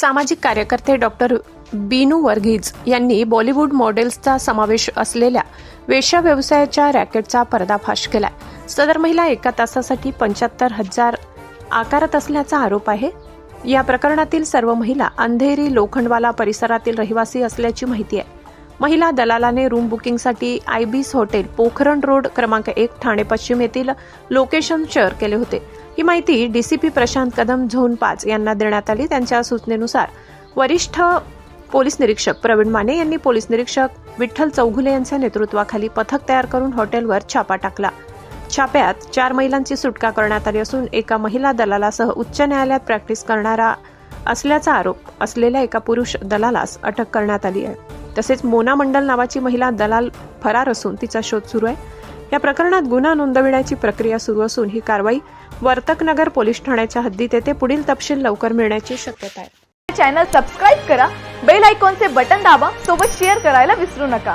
सामाजिक कार्यकर्ते डॉक्टर बीनू वर्गीज यांनी बॉलिवूड मॉडेल्सचा समावेश असलेल्या वेश्या व्यवसायाच्या रॅकेटचा पर्दाफाश केलाय. सदर महिला एका तासासाठी पंच्याहत्तर हजार आकारत असल्याचा आरोप आहे. या प्रकरणातील सर्व महिला अंधेरी लोखंडवाला परिसरातील रहिवासी असल्याची माहिती आहे. महिला दलालाने रूम बुकिंगसाठी आयबीस हॉटेल पोखरण रोड क्रमांक एक ठाणे पश्चिम येथील लोकेशन शेअर केले होते. ही माहिती डीसीपी प्रशांत कदम झोन पाच यांना देण्यात आली. त्यांच्या सूचनेनुसार वरिष्ठ पोलीस निरीक्षक प्रवीण माने यांनी पोलीस निरीक्षक विठ्ठल चौघुले यांच्या नेतृत्वाखाली पथक तयार करून हॉटेलवर छापा टाकला. छाप्यात चार महिलांची सुटका करण्यात आली असून एका महिला दलालासह उच्च न्यायालयात प्रॅक्टिस करणारा असल्याचा आरोप असलेल्या एका पुरुष दलालास अटक करण्यात आली आहे. तसेच मोना मंडल नावाची महिला दलाल फरार असून तिचा शोध सुरू आहे. या प्रकरणात गुन्हा नोंदविण्याची प्रक्रिया सुरू असून ही कारवाई वर्तकनगर पोलीस ठाण्याच्या हद्दीत येते. पुढील तपशील लवकर मिळण्याची शक्यता आहे. चॅनल सबस्क्राईब करा. बेल आयकॉनचे बटन दाबा. सोबत शेअर करायला विसरू नका.